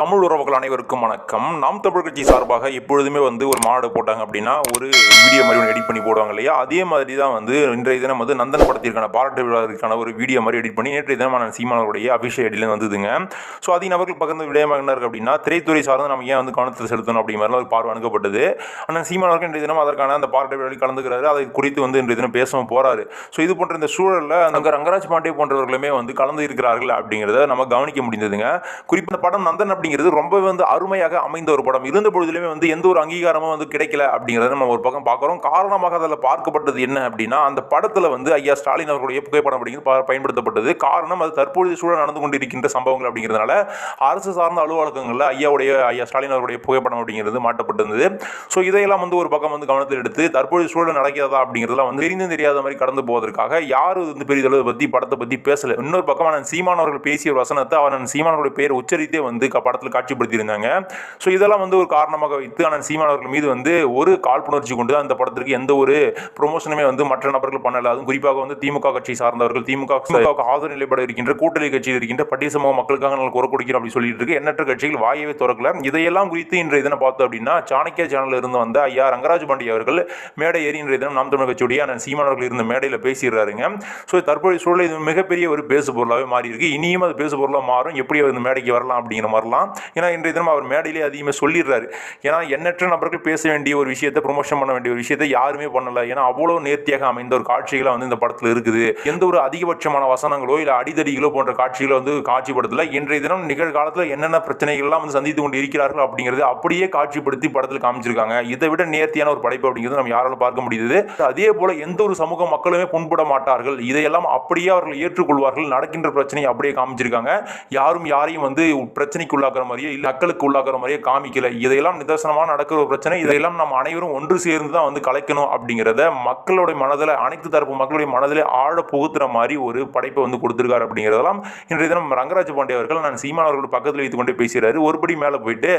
தமிழ் உறவுகள் அனைவருக்கும் வணக்கம். நாம் தமிழ் கட்சி சார்பாக எப்பொழுதுமே வந்து ஒரு மாடு போட்டாங்க அப்படின்னா ஒரு வீடியோ மாதிரி ஒன்று எடிட் பண்ணி போடுவாங்க இல்லையா? அதே மாதிரி தான் வந்து இன்றைய தினம் வந்து நந்தன் படத்திற்கான பாராட்டு விழாவிற்கான ஒரு வீடியோ மாதிரி எடிட் பண்ணி நேற்றைய தினமான சீமானவருடைய அபிஷேக் அடியில் வந்ததுங்க. ஸோ அதை நபர்கள் பகிர்ந்து விடயமாக என்ன இருக்கு அப்படின்னா திரைத்துறை சார்ந்து நம்ம ஏன் வந்து கவனத்தை செலுத்தணும் அப்படிங்கிற மாதிரி ஒரு பார்வை அனுப்பப்பட்டது ஆனால் சீமானவர்கள் இன்றைய தினம் அதற்கான அந்த பாராட்டு விழாவில் கலந்துக்கிறாரு. அதை குறித்து வந்து இன்றைய தினம் பேசவும் போறாரு. ஸோ இது போன்ற இந்த சூழலில் அங்கே ரங்கராஜ் பாண்டே போன்றவர்களுமே வந்து கலந்து இருக்கிறார்கள் அப்படிங்கிறத நம்ம கவனிக்க முடிந்ததுங்க. குறிப்பாக இந்த படம் நந்தன் அப்படிங்கிறது ரொம்பவே வந்து அருமையாக அமைந்த ஒரு படம். இருந்த பொழுதுலையுமே வந்து எந்த ஒரு அங்கீகாரமும் வந்து கிடைக்கல அப்படிங்கிறத நம்ம ஒரு பக்கம் பார்க்குறோம். காரணமாக அதில் பார்க்கப்பட்டது என்ன அப்படின்னா அந்த படத்தில் வந்து ஐயா ஸ்டாலின் அவர்களுடைய புகைப்படம் அப்படிங்கிறது ப- பயன்படுத்தப்பட்டது. காரணம் அது தற்பொழுது சூழல் நடந்து கொண்டிருக்கின்ற சம்பவங்கள் அப்படிங்கிறதுனால அரசு சார்ந்த அலுவலகங்களில் ஐயாவுடைய ஐயா ஸ்டாலின் அவருடைய புகைப்படம் அப்படிங்கிறது மாட்டப்பட்டிருந்தது. ஸோ இதையெல்லாம் வந்து ஒரு பக்கம் வந்து கவனத்தில் எடுத்து தற்பொழுது சூழல் நடக்கிறதா அப்படிங்கிறதுலாம் வந்து தெரிந்தும் தெரியாத மாதிரி கடந்து போவதற்காக யாரும் வந்து பெரியதளவு பற்றி படத்தை பற்றி பேசலை. இன்னொரு பக்கம் நான் சீமான் அவர்கள் பேசிய ஒரு வசனத்தை அவன் சீமானவருடைய பேர் உச்சரித்தே வந்து கப்பல் படத்தில் காட்சிப்படுத்தியிருந்தாங்க. ஸோ இதெல்லாம் வந்து ஒரு காரணமாக வைத்து அண்ணன் சீமான் அவர்கள் மீது வந்து ஒரு காழ்ப்புணர்ச்சி கொண்டு அந்த படத்திற்கு எந்த ஒரு ப்ரொமோஷனுமே வந்து மற்ற நபர்கள் பண்ணல. அதுவும் குறிப்பாக வந்து திமுக கட்சி சார்ந்தவர்கள் திமுக ஆதரவு நிலைப்பட இருக்கின்ற கூட்டணி கட்சியில் இருக்கின்ற பட்டிய சமூக மக்களுக்காக நாங்கள் குரல் கொடுக்கிறோம் அப்படி சொல்லிட்டு இருக்கு எண்ணற்ற கட்சிகள் வாயவே திறக்கல. இதையெல்லாம் குறித்து இன்றைய தினம் பார்த்தோம் அப்படின்னா சாணக்கிய சேனல்ல இருந்து வந்த ஐயா ரங்கராஜ் பாண்டி அவர்கள் மேடை ஏறி இன்றைய தினம் நாம் தமிழ் கட்சியுடைய அண்ணன் சீமான் அவர்கள் இருந்த மேடையில் பேசிடுறாருங்க ஸோ தற்போதைய சூழல் இது மிகப்பெரிய ஒரு பேசு பொருளாகவே மாறி இருக்கு இனியும் அது பேசு பொருளாக மாறும். எப்படி அவர் இந்த மேடைக்கு வரலாம் அப்படிங்கிற மாதிரிலாம் ஏன்னா இன்றைய தினம் அவர் மேடையிலே அதிகமாக சொல்லிடுறாரு. ஏன்னா எண்ணற்ற நபர்கள் பேச வேண்டிய ஒரு விஷயத்தை ப்ரொமோஷன் பண்ண வேண்டிய ஒரு விஷயத்தை யாருமே பண்ணல. ஏன்னா அவ்வளோ நேர்த்தியாக அமைந்த ஒரு காட்சிகளாக வந்து இந்த படத்தில் இருக்குது. எந்த ஒரு அதிகபட்சமான வசனங்களோ இல்லை அடிதடிகளோ போன்ற காட்சிகளோ வந்து காட்சிப்படுத்தல. இன்றைய தினம் நிகழ்காலத்தில் என்னென்ன பிரச்சனைகள்லாம் வந்து சந்தித்து கொண்டு இருக்கிறார்கள் அப்படிங்கிறது அப்படியே காட்சிப்படுத்தி படத்தில் காமிச்சிருக்காங்க. இதை விட நேர்த்தியான ஒரு படைப்பு அப்படிங்கிறது நம்ம யாராலும் பார்க்க முடியுது. அதே போல எந்த ஒரு சமூக மக்களுமே புண்பட மாட்டார்கள். இதையெல்லாம் அப்படியே அவர்கள் ஏற்றுக்கொள்வார்கள். நடக்கின்ற பிரச்சனையை அப்படியே காமிச்சிருக்காங்க. யாரும் யாரையும் வந்து பிரச்சனைக்குள்ளாக உள்ளாக்குற மாதிரியே இல்லை மக்களுக்கு உள்ளாக்குற மாதிரியே காமிக்கல. இதையெல்லாம் நிதர்சனமாக நடக்கிற ஒரு பிரச்சனை. இதையெல்லாம் நம்ம அனைவரும் ஒன்று சேர்ந்து தான் வந்து கலைக்கணும் அப்படிங்கிறத மக்களுடைய மனதில் அனைத்து தரப்பு மக்களுடைய மனதில் ஆழ புகுத்துற மாதிரி ஒரு படைப்பை வந்து கொடுத்துருக்காரு அப்படிங்கிறதெல்லாம் இன்றைய தினம் ரங்கராஜ் பாண்டே அவர்கள் நான் சீமான் அவர்கள் பக்கத்தில் வைத்து கொண்டு பேசுகிறாரு. ஒருபடி மேலே போயிட்டு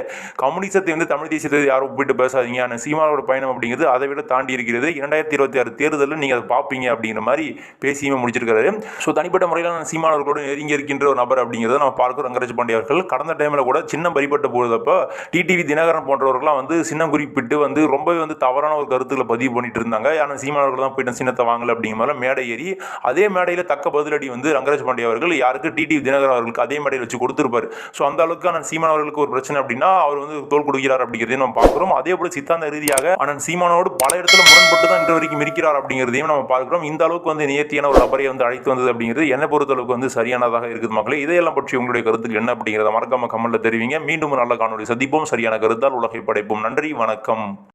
கம்யூனிசத்தை வந்து தமிழ் தேசியத்தை யாரும் போயிட்டு பேசாதீங்க. ஆனால் சீமானோட பயணம் அப்படிங்கிறது அதை விட தாண்டி இருக்கிறது. இரண்டாயிரத்தி இருபத்தி ஆறு தேர்தலில் நீங்கள் அதை பார்ப்பீங்க அப்படிங்கிற மாதிரி பேசியுமே முடிச்சிருக்காரு. ஸோ தனிப்பட்ட முறையில் நான் சீமானவர்களோட நெருங்கி இருக்கின்ற ஒரு நபர் அப்படிங்கிறத நம்ம பார்க்கிறோம். ரங்கராஜ் பாண்டே அவர்கள் கடந்த டைமில் கூட சின்னம் பறிப்பட்ட போதப்போ டிடிவி தினகரன் போன்றவர்கள்லாம் வந்து சின்னம் குறிப்பிட்டு வந்து ரொம்பவே வந்து தவறான ஒரு கருத்துக்களை பதிவு பண்ணிட்டு இருந்தாங்க. ஆனால் சீமானவர்கள் தான் போயிட்டு சின்னத்தை வாங்கல அப்படிங்கிற மாதிரி மேடை ஏறி அதே மேடையில் தக்க பதிலடி வந்து ரங்கராஜ் பாண்டிய அவர்கள் யாருக்கு? டிடிவி தினகரன் அவர்களுக்கு அதே மேடையில் வச்சு கொடுத்துருப்பாரு. ஸோ அந்த அளவுக்கு ஆனால் சீமான் அவர்களுக்கு ஒரு பிரச்சனை அப்படின்னா அவர் வந்து தோல் கொடுக்கிறார் அப்படிங்கிறதையும் நம்ம பார்க்குறோம். அதே போல சித்தாந்த ரீதியாக ஆனால் சீமானோடு பல இடத்துல முரண்பட்டு தான் இன்று வரைக்கும் இருக்கிறார் அப்படிங்கிறதையும் நம்ம பார்க்குறோம். இந்த அளவுக்கு வந்து நேர்த்தியான ஒரு நபரை வந்து அழைத்து வந்தது அப்படிங்கிறது என்னை பொறுத்தளவுக்கு வந்து சரியானதாக இருக்குது மக்களே. இதையெல்லாம் பற்றி உங்களுடைய கருத்துக்கள் என்ன அப்படிங்கிறத மறக்காம கமெண்ட்ல தெரிவிங்க. மீண்டும் நல்ல காணொலி சந்திப்போம். சரியான கருத்தால் உலகை படைப்போம். நன்றி வணக்கம்.